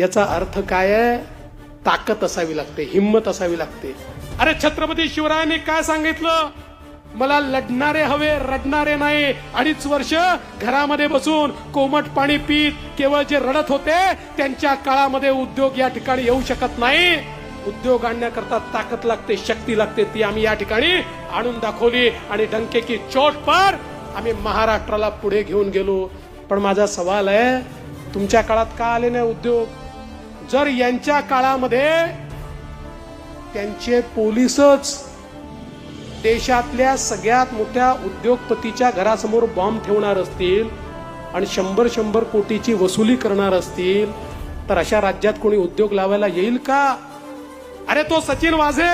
याचा अर्थ काय आहे? ताकद असावी लागते हिंमत असावी लागते. अरे छत्रपती शिवरायाने काय सांगितलं? मला लढणारे हवे रडणारे नाही. अडीच वर्ष घरामध्ये बसून कोमट पाणी पीत केवळ जे रडत होते त्यांच्या काळामध्ये उद्योग या ठिकाणी येऊ शकत नाही. उद्योग आणण्याकरता ताकद लागते शक्ती लागते ती आम्ही या ठिकाणी आणून दाखवली आणि डंके की चोट पर आम्ही महाराष्ट्राला पुढे घेऊन गेलो. पण माझा सवाल आहे तुमच्या काळात का आले नाही उद्योग? जर यांच्या काळामध्ये त्यांचे पोलीसच देशातल्या सगळ्यात मोठ्या उद्योगपतीच्या घरासमोर बॉम्ब ठेवणार असतील आणि शंभर शंभर कोटीची वसुली करणार असतील तर अशा राज्यात कोणी उद्योग लावायला येईल का? अरे तो सचिन वाझे!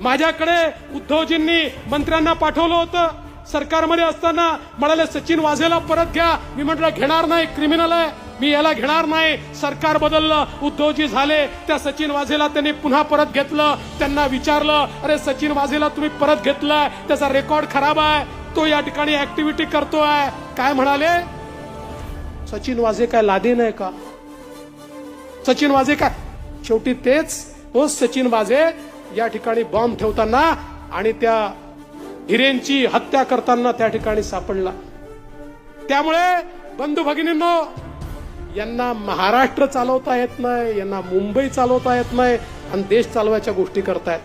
माझ्याकडे उद्धवजींनी मंत्र्यांना पाठवलं होतं. सरकारमध्ये असताना म्हणाले सचिन वाझेला परत घ्या. मी म्हटलं घेणार नाही क्रिमिनल आहे. मी याला घेणार नाही. सरकार बदललं उद्धवजी झाले. त्या सचिन वाझेला त्यांनी पुन्हा परत घेतलं. त्यांना विचारलं अरे सचिन वाझेला तुम्ही परत घेतलाय. त्याचा रेकॉर्ड खराब आहे. तो या ठिकाणी ऍक्टिव्हिटी करतोय. काय म्हणाले? सचिन वाझे काय लादे नाही का? सचिन वाझे काय? शेवटी तेच. हो सचिन वाझे या ठिकाणी बॉम्ब ठेवताना आणि त्या हिरेंची हत्या करताना त्या ठिकाणी सापडला. त्यामुळे बंधू भगिनींनो यांना महाराष्ट्र चालवता येत नाही यांना मुंबई चालवता येत नाही आणि देश चालवायच्या गोष्टी करतायत.